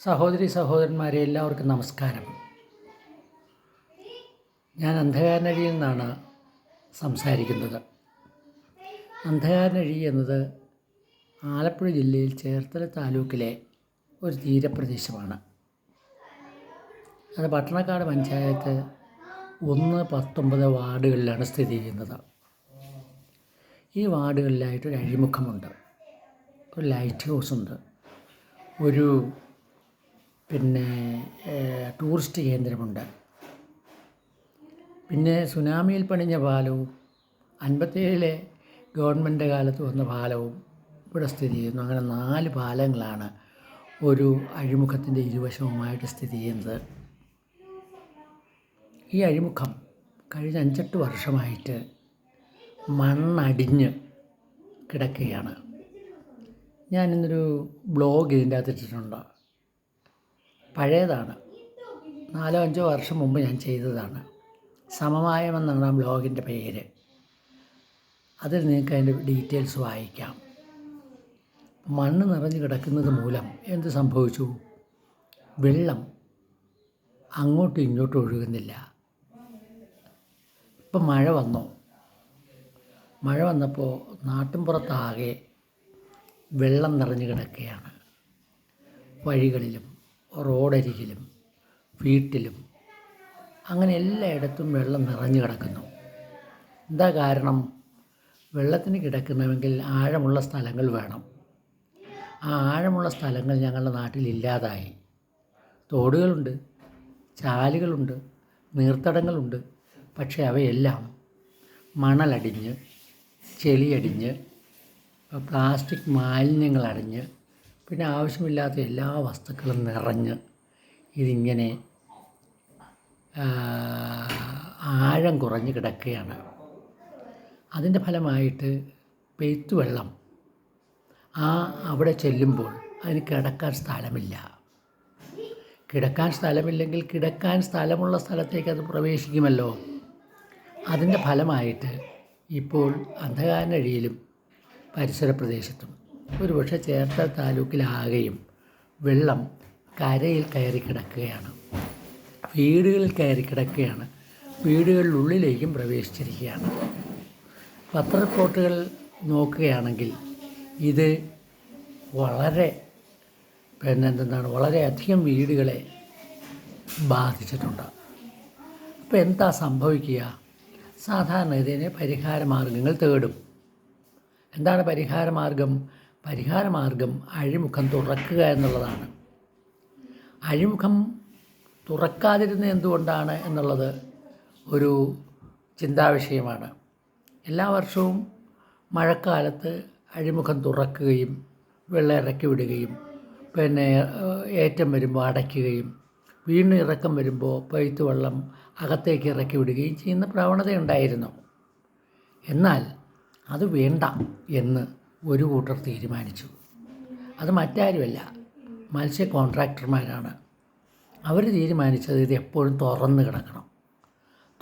സഹോദരി സഹോദരന്മാരെ എല്ലാവർക്കും നമസ്കാരം. ഞാൻ അന്ധകാരനഴിയിൽ നിന്നാണ് സംസാരിക്കുന്നത്. അന്ധകാരനഴി എന്നത് ആലപ്പുഴ ജില്ലയിൽ ചേർത്തല താലൂക്കിലെ ഒരു തീരപ്രദേശമാണ്. അത് പട്ടണക്കാട് പഞ്ചായത്ത് ഒന്ന് പത്തൊമ്പത് വാർഡുകളിലാണ് സ്ഥിതി ചെയ്യുന്നത്. ഈ വാർഡുകളിലായിട്ട് ഒരു അഴിമുഖമുണ്ട്. ഒരു ലൈറ്റ് ഹൗസ് ഉണ്ട് ഒരു പിന്നെ ടൂറിസ്റ്റ് കേന്ദ്രമുണ്ട്. പിന്നെ സുനാമിയിൽ പണിഞ്ഞ പാലവും അൻപത്തേഴിലെ ഗവൺമെന്റ് കാലത്ത് വന്ന പാലവും ഇവിടെ സ്ഥിതി ചെയ്യുന്നു. അങ്ങനെ നാല് പാലങ്ങളാണ് ഒരു അഴിമുഖത്തിന്റെ ഇരുവശവുമായിട്ട് സ്ഥിതി ചെയ്യുന്നത്. ഈ അഴിമുഖം കഴിഞ്ഞ അഞ്ചെട്ട് വർഷമായിട്ട് മണ്ണടിഞ്ഞ് കിടക്കുകയാണ്. ഞാനിന്നൊരു ബ്ലോഗ് ഇതിന്റെ അകത്ത് ഇട്ടിട്ടുണ്ട്. പഴയതാണ്. നാലോ അഞ്ചോ വർഷം മുമ്പ് ഞാൻ ചെയ്തതാണ്. സമമായമെന്നാണ് ആ ബ്ലോഗിന്റെ പേര്. അതിൽ നിങ്ങൾക്ക് അതിന്റെ ഡീറ്റെയിൽസ് വായിക്കാം. മണ്ണ് നിറഞ്ഞു കിടക്കുന്നത് മൂലം എന്ത് സംഭവിച്ചു? വെള്ളം അങ്ങോട്ടും ഇങ്ങോട്ടും ഒഴുകുന്നില്ല. ഇപ്പം മഴ വന്നു. മഴ വന്നപ്പോൾ നാട്ടിൻപുറത്താകെ വെള്ളം നിറഞ്ഞു കിടക്കുകയാണ്. വഴികളിലും റോഡരികിലും വീട്ടിലും അങ്ങനെ എല്ലായിടത്തും വെള്ളം നിറഞ്ഞു കിടക്കുന്നു. എന്താ കാരണം? വെള്ളത്തിന് കിടക്കണമെങ്കിൽ ആഴമുള്ള സ്ഥലങ്ങൾ വേണം. ആ ആഴമുള്ള സ്ഥലങ്ങൾ ഞങ്ങളുടെ നാട്ടിൽ ഇല്ലാതായി. തോടുകളുണ്ട് ചാലുകളുണ്ട് നീർത്തടങ്ങളുണ്ട്. പക്ഷേ അവയെല്ലാം മണലടിഞ്ഞ് ചെളിയടിഞ്ഞ് പ്ലാസ്റ്റിക് മാലിന്യങ്ങൾ അടിഞ്ഞ് പിന്നെ ആവശ്യമില്ലാത്ത എല്ലാ വസ്തുക്കളും നിറഞ്ഞ് ഇതിങ്ങനെ ആഴം കുറഞ്ഞ് കിടക്കുകയാണ്. അതിന്റെ ഫലമായിട്ട് പെയ്ത്ത് വെള്ളം ആ അവിടെ ചെല്ലുമ്പോൾ അതിന് കിടക്കാൻ സ്ഥലമില്ല. കിടക്കാൻ സ്ഥലമില്ലെങ്കിൽ കിടക്കാൻ സ്ഥലമുള്ള സ്ഥലത്തേക്ക് അത് പ്രവേശിക്കുമല്ലോ. അതിന്റെ ഫലമായിട്ട് ഇപ്പോൾ അന്ധകാരനഴിയിലും പരിസര പ്രദേശത്തും ഒരുപക്ഷെ ചേർത്തല താലൂക്കിലാകെയും വെള്ളം കരയിൽ കയറി കിടക്കുകയാണ്. വീടുകളിൽ കയറി കിടക്കുകയാണ്. വീടുകളിലുള്ളിലേക്കും പ്രവേശിച്ചിരിക്കുകയാണ്. പത്ര റിപ്പോർട്ടുകൾ നോക്കുകയാണെങ്കിൽ ഇത് വളരെ പിന്നെ എന്താണ് വളരെയധികം വീടുകളെ ബാധിച്ചിട്ടുണ്ട്. അപ്പോൾ എന്താ സംഭവിക്കുക? സാധാരണ ഇതിന് പരിഹാര മാർഗങ്ങൾ തേടും. എന്താണ് പരിഹാര മാർഗം പരിഹാര മാർഗം അഴിമുഖം തുറക്കുക എന്നുള്ളതാണ്. അഴിമുഖം തുറക്കാതിരുന്നത് എന്തുകൊണ്ടാണ് എന്നുള്ളത് ഒരു ചിന്താവിഷയമാണ്. എല്ലാ വർഷവും മഴക്കാലത്ത് അഴിമുഖം തുറക്കുകയും വെള്ളം ഇറക്കി വിടുകയും പിന്നെ ഏറ്റം വരുമ്പോൾ അടയ്ക്കുകയും വീണ്ടും ഇറക്കം വരുമ്പോൾ പെയ്ത്ത് വെള്ളം അകത്തേക്ക് ഇറക്കി വിടുകയും ചെയ്യുന്ന പ്രവണതയുണ്ടായിരുന്നു. എന്നാൽ അത് വേണ്ട എന്ന് ഒരു കൂട്ടർ തീരുമാനിച്ചു. അത് മറ്റാരുമല്ല മത്സ്യ കോൺട്രാക്ടർമാരാണ്. അവർ തീരുമാനിച്ചത് ഇത് എപ്പോഴും തുറന്ന് കിടക്കണം.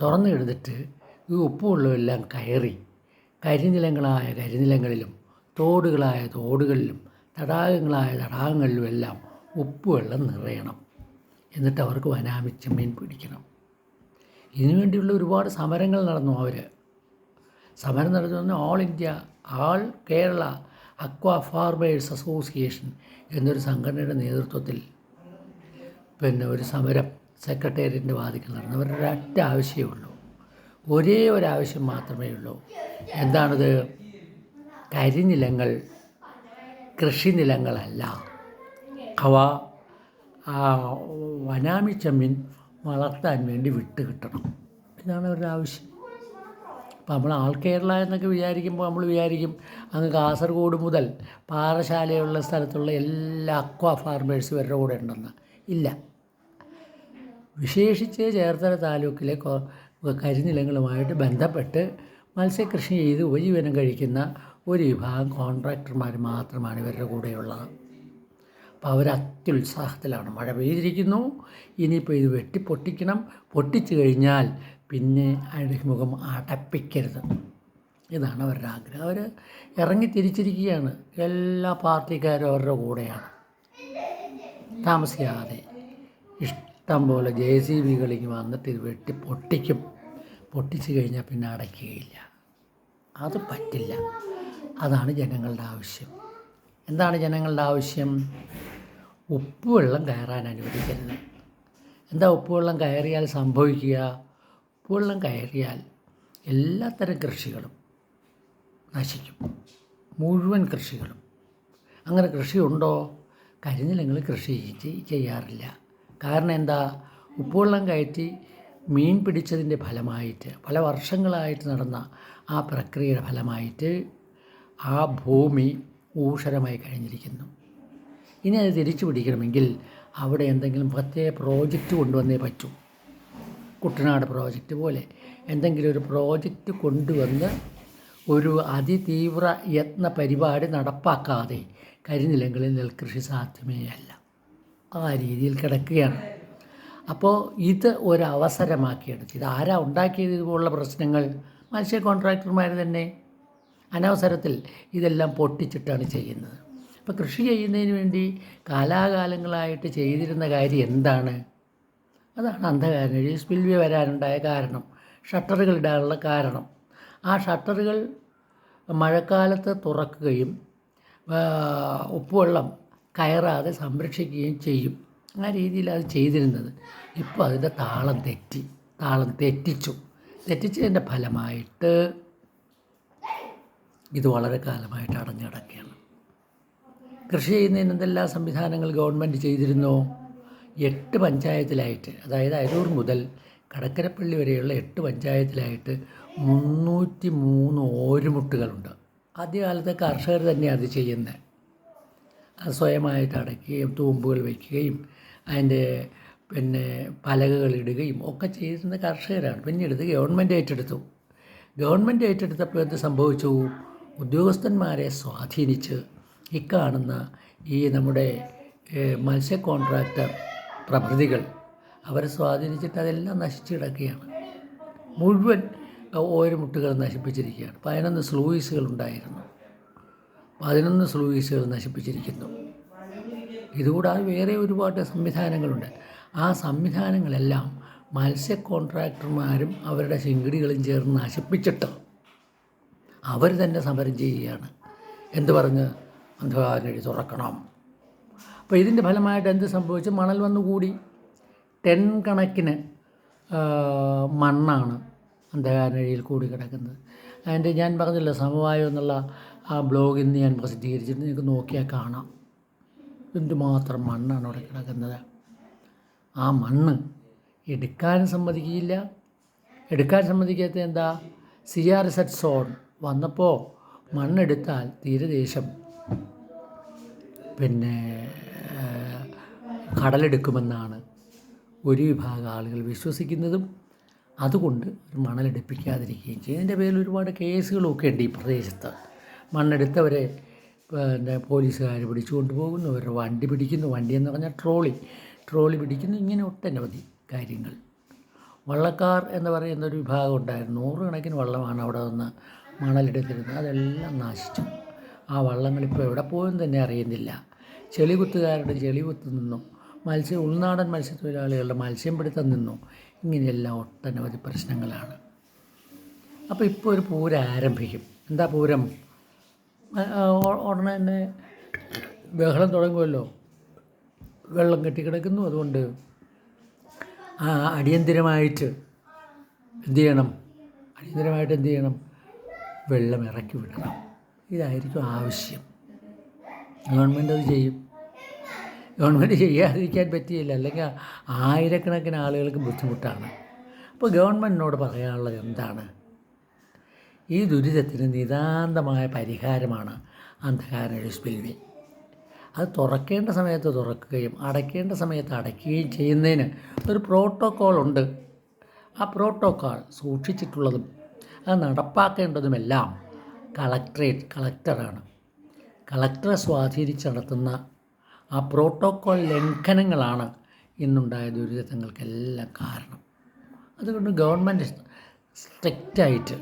തുറന്നു കിടന്നിട്ട് ഈ ഉപ്പുവെള്ളമെല്ലാം കയറി കരിനിലങ്ങളായ കരിനിലങ്ങളിലും തോടുകളായ തോടുകളിലും തടാകങ്ങളായ തടാകങ്ങളിലും എല്ലാം ഉപ്പുവെള്ളം നിറയണം. എന്നിട്ട് അവർക്ക് വനാമിച്ച മീൻ പിടിക്കണം. ഇതിനുവേണ്ടിയുള്ള ഒരുപാട് സമരങ്ങൾ നടന്നു അവർ സമരം നടന്നു all India all Kerala aqua farmers association എന്നൊരു സംഘടനയുടെ നേതൃത്വത്തിൽ പിന്നെ ഒരു സമരം സെക്രട്ടേറിയറ്റിന്റെ വാതിക്കൽ നടന്നു. അവരുടെ ഒരൊറ്റ ആവശ്യമേ ഉള്ളൂ. ഒരേ ഒരു ആവശ്യം മാത്രമേ ഉള്ളൂ. എന്താണത്? കരിനിലങ്ങൾ കൃഷിനിലങ്ങളല്ല. അവ വനാമി വളർത്താൻ വേണ്ടി വിട്ട് കിട്ടണം. ഇതാണ് അവരുടെ ആവശ്യം. അപ്പോൾ നമ്മൾ ആൾ കേരള എന്നൊക്കെ വിചാരിക്കുമ്പോൾ നമ്മൾ വിചാരിക്കും അങ്ങ് കാസർഗോഡ് മുതൽ പാറശാലയുള്ള സ്ഥലത്തുള്ള എല്ലാ അക്വാ ഫാർമേഴ്സ് ഇവരുടെ കൂടെ ഉണ്ടെന്ന്. ഇല്ല. വിശേഷിച്ച് ചേർത്തല താലൂക്കിലെ കരിനിലങ്ങളുമായിട്ട് ബന്ധപ്പെട്ട് മത്സ്യകൃഷി ചെയ്ത് ഉപജീവനം കഴിക്കുന്ന ഒരു വിഭാഗം കോൺട്രാക്ടർമാർ മാത്രമാണ് ഇവരുടെ കൂടെയുള്ളത്. അപ്പോൾ അവർ അത്യുത്സാഹത്തിലാണ്. മഴ പെയ്തിരിക്കുന്നു. ഇനിയിപ്പോൾ ഇത് വെട്ടി പൊട്ടിക്കണം. പൊട്ടിച്ചു കഴിഞ്ഞാൽ പിന്നെ അയാളുടെ മുഖം അടപ്പിക്കരുത്. ഇതാണ് അവരുടെ ആഗ്രഹം. അവർ ഇറങ്ങി തിരിച്ചിരിക്കുകയാണ്. എല്ലാ പാർട്ടിക്കാരും അവരുടെ കൂടെയാണ്. താമസിക്കാതെ. ഇഷ്ടം പോലെ ജെ സി ബികളിങ്ങ് വന്നിട്ട് ഇത് വെട്ടി പൊട്ടിക്കും. പൊട്ടിച്ചു കഴിഞ്ഞാൽ പിന്നെ അടയ്ക്കുകയില്ല. അത് പറ്റില്ല. അതാണ് ജനങ്ങളുടെ ആവശ്യം. എന്താണ് ജനങ്ങളുടെ ആവശ്യം? ഉപ്പുവെള്ളം കയറാൻ അനുവദിക്കരുത്. എന്താ ഉപ്പുവെള്ളം കയറിയാൽ സംഭവിക്കുക? ഉപ്പുവെള്ളം കയറിയാൽ എല്ലാത്തരം കൃഷികളും നശിക്കും. മുഴുവൻ കൃഷികളും. അങ്ങനെ കൃഷിയുണ്ടോ? കരിനിലങ്ങൾ കൃഷി ചെയ്- ചെയ്യാറില്ല. കാരണം എന്താ? ഉപ്പുവെള്ളം കയറ്റി മീൻ പിടിച്ചതിന്റെ ഫലമായിട്ട് പല വർഷങ്ങളായിട്ട് നടന്ന ആ പ്രക്രിയയുടെ ഫലമായിട്ട് ആ ഭൂമി ഊഷരമായി കഴിഞ്ഞിരിക്കുന്നു. ഇനി അത് തിരിച്ചു പിടിക്കണമെങ്കിൽ അവിടെ എന്തെങ്കിലും പ്രത്യേക പ്രോജക്റ്റ് കൊണ്ടുവന്നേ പറ്റൂ. കുട്ടനാട് പ്രോജക്റ്റ് പോലെ എന്തെങ്കിലും ഒരു പ്രോജക്റ്റ് കൊണ്ടുവന്ന് ഒരു അതിതീവ്ര യത്ന പരിപാടി നടപ്പാക്കാതെ കരിനിലങ്ങളിൽ നെൽകൃഷി സാധ്യമേ അല്ല. ആ രീതിയിൽ കിടക്കുകയാണ്. അപ്പോൾ ഇത് ഒരവസരമാക്കിയെടുത്ത്. ഇത് ആരാ ഉണ്ടാക്കിയത് ഇതുപോലുള്ള പ്രശ്നങ്ങൾ? മത്സ്യ കോൺട്രാക്ടർമാർ തന്നെ. അനവസരത്തിൽ ഇതെല്ലാം പൊട്ടിച്ചിട്ടാണ് ചെയ്യുന്നത്. അപ്പോൾ കൃഷി ചെയ്യുന്നതിന് വേണ്ടി കാലാകാലങ്ങളായിട്ട് ചെയ്തിരുന്ന കാര്യം എന്താണ്? അതാണ് അന്ധകാരം. ഈ സ്പിൽവേ വരാനുണ്ടായ കാരണം. ഷട്ടറുകൾ ഇടാനുള്ള കാരണം. ആ ഷട്ടറുകൾ മഴക്കാലത്ത് തുറക്കുകയും ഉപ്പുവെള്ളം കയറാതെ സംരക്ഷിക്കുകയും ചെയ്യും. ആ രീതിയിൽ അത് ചെയ്തിരുന്നത്. ഇപ്പോൾ അതിന്റെ താളം തെറ്റി. താളം തെറ്റിച്ചു. തെറ്റിച്ചതിന്റെ ഫലമായിട്ട് ഇത് വളരെ കാലമായിട്ട് അടഞ്ഞു കിടക്കുകയാണ്. കൃഷി ചെയ്യുന്നതിന് എന്തെല്ലാം സംവിധാനങ്ങൾ ഗവൺമെന്റ് ചെയ്തിരുന്നോ? എട്ട് പഞ്ചായത്തിലായിട്ട് അതായത് അരൂർ മുതൽ കടക്കരപ്പള്ളി വരെയുള്ള എട്ട് പഞ്ചായത്തിലായിട്ട് മുന്നൂറ്റി മൂന്ന് ഓരുമുട്ടുകളുണ്ട്. ആദ്യകാലത്ത് കർഷകർ തന്നെ അത് ചെയ്യുന്നത്. അത് സ്വയമായിട്ട് അടയ്ക്കുകയും തൂമ്പുകൾ വയ്ക്കുകയും അതിന്റെ പിന്നെ പലകകൾ ഇടുകയും ഒക്കെ ചെയ്തിരുന്ന കർഷകരാണ്. പിന്നീട് ഇത് ഗവൺമെന്റ് ഏറ്റെടുത്തു. ഗവൺമെന്റ് ഏറ്റെടുത്തപ്പോൾ എന്ത് സംഭവിച്ചു? ഉദ്യോഗസ്ഥന്മാരെ സ്വാധീനിച്ച് ഈ കാണുന്ന ഈ നമ്മുടെ മത്സ്യ കോൺട്രാക്ടർ പ്രഭൃതികൾ അവരെ സ്വാധീനിച്ചിട്ട് അതെല്ലാം നശിച്ചു കിടക്കുകയാണ്. മുഴുവൻ ഓരോ മുട്ടുകൾ നശിപ്പിച്ചിരിക്കുകയാണ്. പതിനൊന്ന് സ്ലൂയിസുകൾ ഉണ്ടായിരുന്നു. പതിനൊന്ന് സ്ലൂയിസുകൾ നശിപ്പിച്ചിരിക്കുന്നു. ഇതുകൂടാതെ വേറെ ഒരുപാട് സംവിധാനങ്ങളുണ്ട്. ആ സംവിധാനങ്ങളെല്ലാം മത്സ്യ കോൺട്രാക്ടർമാരും അവരുടെ ശിങ്കിടികളും ചേർന്ന് നശിപ്പിച്ചിട്ട് അവർ തന്നെ സമരം ചെയ്യുകയാണ്. എന്ത് പറഞ്ഞ്? അന്ധകാരനഴി തുറക്കണം. അപ്പോൾ ഇതിന്റെ ഫലമായിട്ട് എന്ത് സംഭവിച്ചു? മണൽ വന്നു കൂടി. ടെൻ കണക്കിന് മണ്ണാണ് അന്ധകാരനഴിയിൽ കൂടി കിടക്കുന്നത്. അതിന്റെ ഞാൻ പറഞ്ഞില്ല സമവായം എന്നുള്ള ആ ബ്ലോഗിൽ നിന്ന് ഞാൻ പ്രസിദ്ധീകരിച്ചിട്ട് നിങ്ങൾക്ക് നോക്കിയാൽ കാണാം. എന്തുമാത്രം മണ്ണാണ് അവിടെ കിടക്കുന്നത്. ആ മണ്ണ് എടുക്കാൻ സമ്മതിക്കില്ല എടുക്കാൻ സമ്മതിക്കാത്ത എന്താ? സി ആർ സെറ്റ് സോൺ വന്നപ്പോൾ മണ്ണെടുത്താൽ തീരദേശം പിന്നെ കടലെടുക്കുമെന്നാണ് ഒരു വിഭാഗം ആളുകൾ വിശ്വസിക്കുന്നതും അതുകൊണ്ട് മണലെടുപ്പിക്കാതിരിക്കുകയും ചെയ്യും. ഇതിന്റെ പേരിൽ ഒരുപാട് കേസുകളൊക്കെ ഉണ്ട് ഈ പ്രദേശത്ത്. മണ്ണെടുത്തവരെ പിന്നെ പോലീസുകാർ പിടിച്ചുകൊണ്ട് പോകുന്നു അവരുടെ വണ്ടി പിടിക്കുന്നു വണ്ടി എന്ന് പറഞ്ഞാൽ ട്രോളി. ട്രോളി പിടിക്കുന്നു ഇങ്ങനെ ഒട്ടനവധി കാര്യങ്ങൾ. വള്ളക്കാർ എന്ന് പറയുന്ന ഒരു വിഭാഗം ഉണ്ടായിരുന്നു. നൂറുകണക്കിന് വള്ളമാണ് അവിടെ നിന്ന് മണലെടുത്തിരുന്നത്. അതെല്ലാം നാശിച്ചു. ആ വള്ളങ്ങളിപ്പോൾ എവിടെ പോയെന്ന് തന്നെ അറിയുന്നില്ല. ചെളികുത്തുകാരുടെ ചെളികുത്തു നിന്നും മത്സ്യ ഉൾനാടൻ മത്സ്യത്തൊഴിലാളികളുടെ മത്സ്യം പിടുത്തം നിന്നു. ഇങ്ങനെയെല്ലാം ഒട്ടനവധി പ്രശ്നങ്ങളാണ്. അപ്പോൾ ഇപ്പോൾ ഒരു പൂരം ആരംഭിക്കും. എന്താ പൂരം? ഉടനെ തന്നെ ബഹളം തുടങ്ങുമല്ലോ. വെള്ളം കെട്ടിക്കിടക്കുന്നു. അതുകൊണ്ട് ആ അടിയന്തിരമായിട്ട് എന്ത് ചെയ്യണം? അടിയന്തിരമായിട്ട് എന്ത് ചെയ്യണം? വെള്ളം ഇറക്കി വിടണം. ഇതായിരിക്കും ആവശ്യം. ഗവൺമെന്റ് അത് ചെയ്യും. ഗവൺമെന്റ് ചെയ്യാതിരിക്കാൻ പറ്റിയില്ല. അല്ലെങ്കിൽ ആയിരക്കണക്കിന് ആളുകൾക്ക് ബുദ്ധിമുട്ടാണ്. അപ്പോൾ ഗവൺമെന്റിനോട് പറയാനുള്ളത് എന്താണ്? ഈ ദുരിതത്തിന് നിതാന്തമായ പരിഹാരമാണ് അന്ധകാര സ്പിൽവേ അത് തുറക്കേണ്ട സമയത്ത് തുറക്കുകയും അടയ്ക്കേണ്ട സമയത്ത് അടയ്ക്കുകയും ചെയ്യുന്നതിന് ഒരു പ്രോട്ടോക്കോൾ ഉണ്ട്. ആ പ്രോട്ടോക്കോൾ സൂക്ഷിച്ചിട്ടുള്ളതും അത് നടപ്പാക്കേണ്ടതുമെല്ലാം കളക്ടറേറ്റ് കളക്ടറാണ്. കളക്ടറെ സ്വാധീനിച്ച് നടത്തുന്ന ആ പ്രോട്ടോക്കോൾ ലംഘനങ്ങളാണ് ഇന്നുണ്ടായ ദുരിതങ്ങൾക്കെല്ലാം കാരണം. അതുകൊണ്ട് ഗവൺമെന്റ് സ്ട്രിക്റ്റായിട്ട്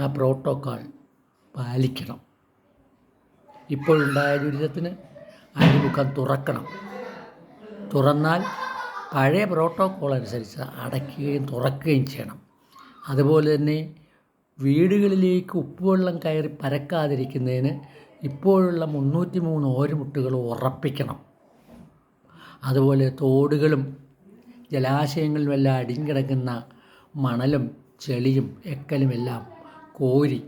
ആ പ്രോട്ടോക്കോൾ പാലിക്കണം. ഇപ്പോഴുണ്ടായ ദുരിതത്തിന് അഴിമുഖം തുറക്കണം. തുറന്നാൽ പഴയ പ്രോട്ടോക്കോൾ അനുസരിച്ച് അടയ്ക്കുകയും തുറക്കുകയും ചെയ്യണം. അതുപോലെ തന്നെ വീടുകളിലേക്ക് ഉപ്പുവെള്ളം കയറി പരക്കാതിരിക്കുന്നതിന് ഇപ്പോഴുള്ള മുന്നൂറ്റി മൂന്ന് ഓരുമുട്ടുകൾ ഉറപ്പിക്കണം. അതുപോലെ തോടുകളും ജലാശയങ്ങളിലുമെല്ലാം അടിഞ്ഞിടക്കുന്ന മണലും ചെളിയും എക്കലും എല്ലാം കോരി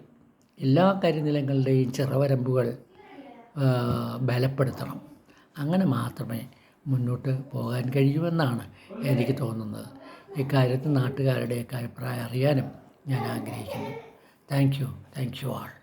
എല്ലാ കരിനിലങ്ങളുടെയും ചിറവരമ്പുകൾ ബലപ്പെടുത്തണം. അങ്ങനെ മാത്രമേ മുന്നോട്ട് പോകാൻ കഴിയുമെന്നാണ് എനിക്ക് തോന്നുന്നത്. ഇക്കാര്യത്തിൽ നാട്ടുകാരുടെയൊക്കെ അഭിപ്രായം അറിയാനും ഞാൻ ആഗ്രഹിക്കുന്നു. Thank you. Thank you all.